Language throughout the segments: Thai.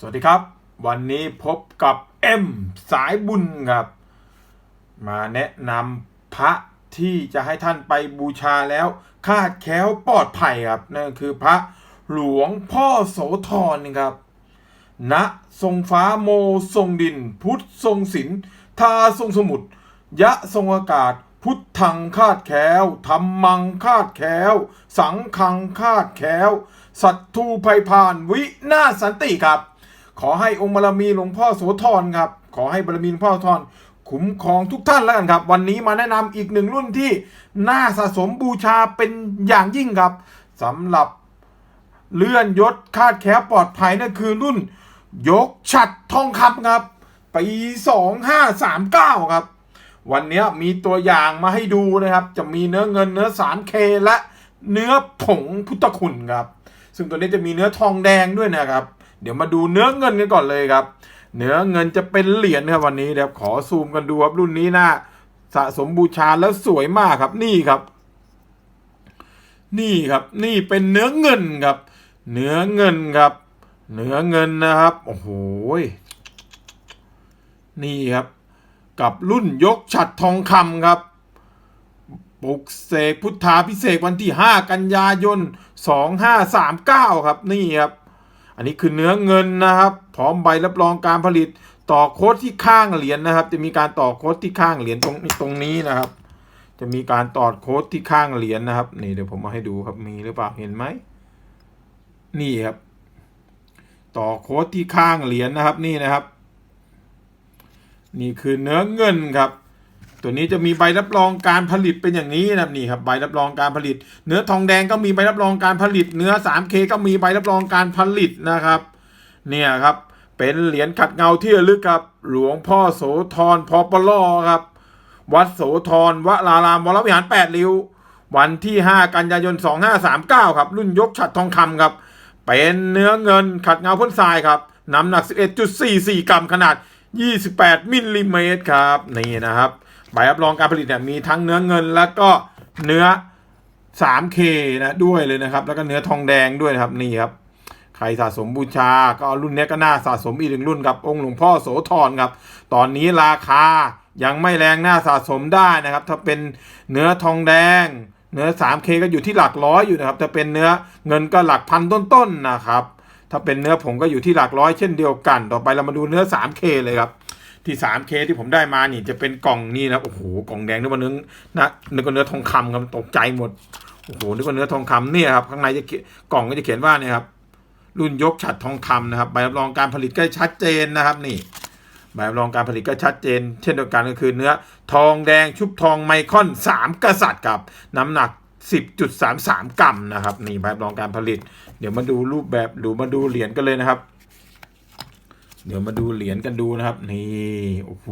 สวัสดีครับ วันนี้พบกับเอ็มสายบุญครับ มาแนะนำพระที่จะให้ท่านไปบูชาแล้วคาดแค้วปลอดภัยครับ นั่นคือพระหลวงพ่อโสธรครับณทรงฟ้าโมทรงดิน พุทธทรงศิลป์ทาทรงสมุทรยะทรงอากาศ พุทธังคาดแค้วธรรมังคาดแค้ว สังฆังคาดแค้ว สัตทูภัยพานวินาสันติครับ ขอให้องค์บารมีหลวงพ่อโสธรครับ ขอให้บารมีหลวงพ่อโสธรคุ้มครองทุกท่านแล้วกันครับ วันนี้มาแนะนำอีกหนึ่งรุ่นที่น่าสะสมบูชาเป็นอย่างยิ่งครับสำหรับเลื่อนยศคาดแคลปลอดภัยนั่นคือรุ่น ยกฉัดทองคำครับปี2539 ครับ วันนี้มีตัวอย่างมาให้ดูนะครับ จะมีเนื้อเงินเนื้อสารเคและเนื้อผงพุทธคุณครับ ซึ่งตัวนี้จะมีเนื้อทองแดงด้วยนะครับ เดี๋ยวมาดูเนื้อเงินกันก่อนเลยครับ เนื้อเงินจะเป็นเหรียญครับวันนี้เดี๋ยวขอซูมกันดูครับรุ่นนี้นะสะสมบูชาแล้วสวยมากครับนี่ครับ นี่ครับนี่เป็นเนื้อเงินครับ เนื้อเงินครับ เนื้อเงินนะครับโอ้โหนี่ครับ กับรุ่นยกฉัดทองคำครับปลุกเสกพุทธาพิเศษวันที่ 5 กันยายน 2539 ครับนี่ครับ อันนี้คือเนื้อเงินนะครับ พร้อมใบรับรองการผลิตต่อโค้ดที่ข้างเหรียญนะครับ จะมีการต่อโค้ดที่ข้างเหรียญตรงตรงนี้นะครับ จะมีการต่อโค้ดที่ข้างเหรียญนะครับ นี่เดี๋ยวผมมาให้ดูครับมีหรือเปล่าเห็นไหมนี่ครับ ต่อโค้ดที่ข้างเหรียญนะครับนี่นะครับ นี่คือเนื้อเงินครับ ตัวนี้จะมีใบรับรองการผลิตเป็นอย่างนี้นะนี่ครับใบรับรองการผลิต เนื้อทองแดงก็มีใบรับรองการผลิต เนื้อ 3K ก็มีใบรับรองการผลิตนะครับ เนี่ยครับเป็นเหรียญขัดเงาที่ระลึกครับ หลวงพ่อโสธรพอปลอครับ วัดโสธรวรารามวรวิหาร8ริ้ว วันที่ 5 กันยายน 2539 ครับ รุ่นยกฉัดทองคำครับ เป็นเนื้อเงินขัดเงาพ่นทรายครับน้ำหนัก 11.44 กรัมขนาด 28 มิลลิเมตรครับ นี่นะครับ ใบรับรองการผลิตเนี่ยมีทั้งเนื้อเงินแล้วก็เนื้อ 3K นะด้วยเลยนะครับ แล้วก็เนื้อทองแดงด้วยนะครับนี่ครับใครสะสมบูชาก็รุ่นนี้ก็น่าสะสมอีกหนึ่งรุ่นครับองค์หลวงพ่อโสธรครับ ตอนนี้ราคายังไม่แรงน่าสะสมได้นะครับ ถ้าเป็นเนื้อทองแดง เนื้อ 3K ก็อยู่ที่หลักร้อยอยู่นะครับถ้าเป็นเนื้อเงินก็หลักพันต้นๆนะครับ ถ้าเป็นเนื้อผงก็อยู่ที่หลักร้อยเช่นเดียวกัน ต่อไปเรามาดูเนื้อ 3K เลยครับ ที่ 3K ที่ผมได้มานี่จะเป็นกล่องนี่นะโอ้โหกล่องแดงนึกว่าเนื้อนะนึกว่าเนื้อทองคำครับตกใจหมดโอ้โหนึกว่าเนื้อทองคำเนี่ยครับข้างในจะกล่องก็จะเขียนว่าเนี่ยครับรุ่นยกฉัดทองคำนะครับใบรับรองการผลิตก็ชัดเจนนะครับนี่ใบรับรองการผลิตก็ชัดเจน เช่นเดียวกันก็คือเนื้อทองแดงชุบทองไมคอน 3 กษัตริย์กับน้ำหนัก 10.33 กรัมนะครับนี่ใบรับรองการผลิต เดี๋ยวมาดูรูปแบบดูมาดูเหรียญกันเลยนะครับ เดี๋ยวมาดูเหรียญกันดูนะครับ นี่โอ้โห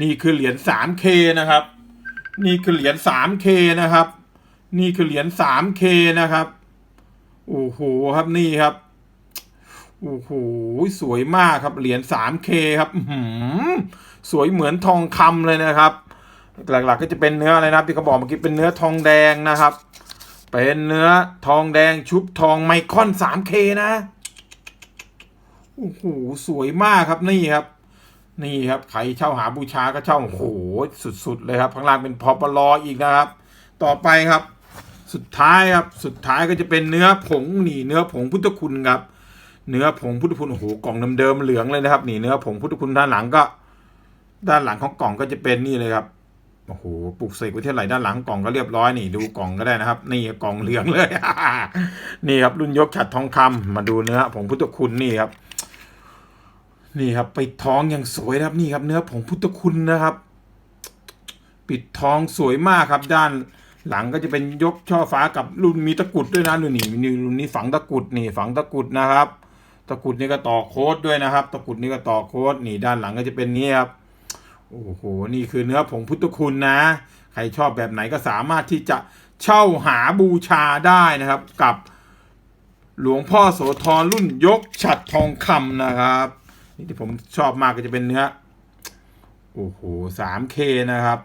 นี่คือเหรียญ 3K นะครับ นี่คือเหรียญ 3K นะครับ นี่คือเหรียญ 3K นะครับโอ้โหครับนี่ครับโอ้โหสวยมากครับเหรียญ 3K ครับหือสวยเหมือนทองคำเลยนะครับ หลักๆก็จะเป็นเนื้ออะไรนะครับที่เขาบอกเมื่อกี้เป็นเนื้อทองแดงนะครับ เป็นเนื้อทองแดงชุบทองไมคอน 3K นะ โอ้โหสวยมากครับนี่ครับ นี่ครับใครเช่าหาบูชาก็เช่าโอ้โหสุด ๆ เลยครับข้างล่างเป็นพอปลออีกนะครับ ต่อไปครับ สุดท้ายครับสุดท้ายก็จะเป็นเนื้อผงนี่เนื้อผงพุทธคุณครับ เนื้อผงพุทธคุณโอ้โหกล่องเดิมๆเหลืองเลยนะครับ นี่เนื้อผงพุทธคุณด้านหลังก็ ด้านหลังของกล่องก็จะเป็นนี่เลยครับโอ้โหปลูกเสกไว้ที่ไหนด้านหลังกล่องก็เรียบร้อยนี่ดูกล่องก็ได้นะครับ นี่กล่องเหลืองเลย นี่ครับรุ่นยกฉัดทองคำมาดูเนื้อผงพุทธคุณนี่ครับ นี่ครับปิดทองอย่างสวยนะครับนี่ครับ เนื้อผงพุทธคุณนะครับ ปิดทองสวยมากครับ ด้านหลังก็จะเป็นยกช่อฟ้ากับรุ่นมีตะกุดด้วยนะรุ่นนี้นี่รุ่นนี้ฝังตะกุดนี่ฝังตะกุดนะครับ ตะกุดนี่ก็ต่อโค้ดด้วยนะครับ ตะกุดนี่ก็ต่อโค้ดนี่ด้านหลังก็จะเป็นนี้ครับโอ้โหนี่คือเนื้อผงพุทธคุณนะ ใครชอบแบบไหนก็สามารถที่จะเช่าหาบูชาได้นะครับ กับหลวงพ่อโสธรรุ่นยกฉัดทองคำนะครับ นี่ที่ผมชอบมากก็จะเป็นเนื้อ โอ้โหสามเคนะครับ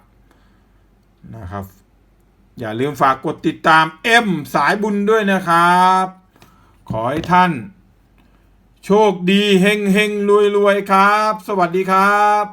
นะครับ อย่าลืมฝากกดติดตามเอ็มสายบุญด้วยนะครับ ขอให้ท่าน โชคดีเฮงเฮงรวยรวยครับ สวัสดีครับ